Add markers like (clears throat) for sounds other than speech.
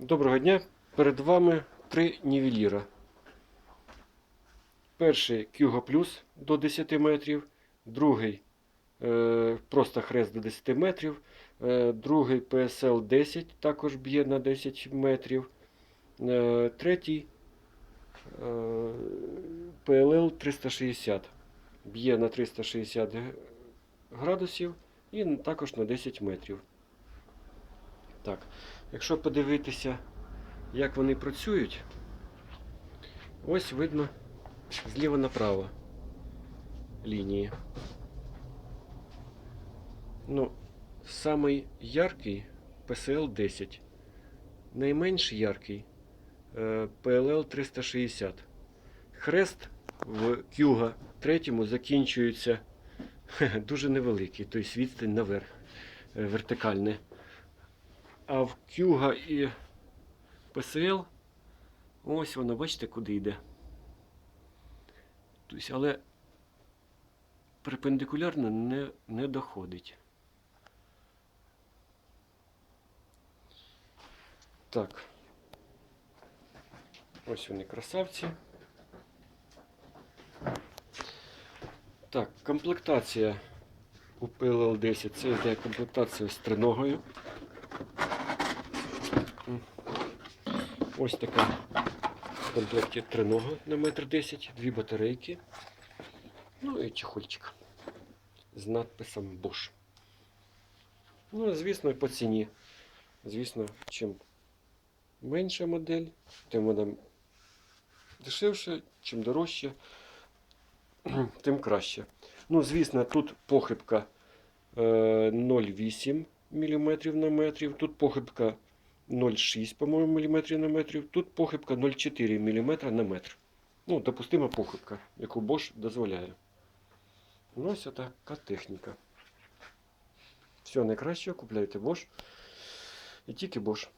Доброго дня! Перед вами три нівеліра. Перший Кюго Плюс до 10 метрів, другий е, просто хрест до 10 метрів, е, другий PSL 10 також б'є на 10 метрів, е, третій е, PLL 360 б'є на 360 градусів і також на 10 метрів. Так. Якщо подивитися, як вони працюють, ось видно зліва направо лінії. Ну, самий яркий PSL 10. Найменш яркий е, PLL 360. Хрест в Кюга третьому закінчується (laughs) дуже невеликий, тобто відстань наверх е, вертикальне. А в Кюга і ПСЛ ось воно, бачите, куди йде. Тобто, але перпендикулярно не, не доходить. Так. Ось вони красавці. Так, комплектація у PLL10 це йде комплектація з триногою. Ось така в комплекті тринога на метр 10, дві батарейки. Ну і чехольчик з надписом Bosch. Ну, звісно, і по ціні. Звісно, чим менша модель, тим вона дешевше, чим дорожче, (clears throat) тим краще. Ну, звісно, тут похибка е, 0,8 мм на метрів, тут похибка 0,6, по-моєму, міліметрів на метрів. Тут похибка 0,4 мм на метр. Ну, допустима похибка, яку Bosch дозволяє. Ну, ось така техніка. Все найкраще, купляйте Bosch. І тільки Bosch.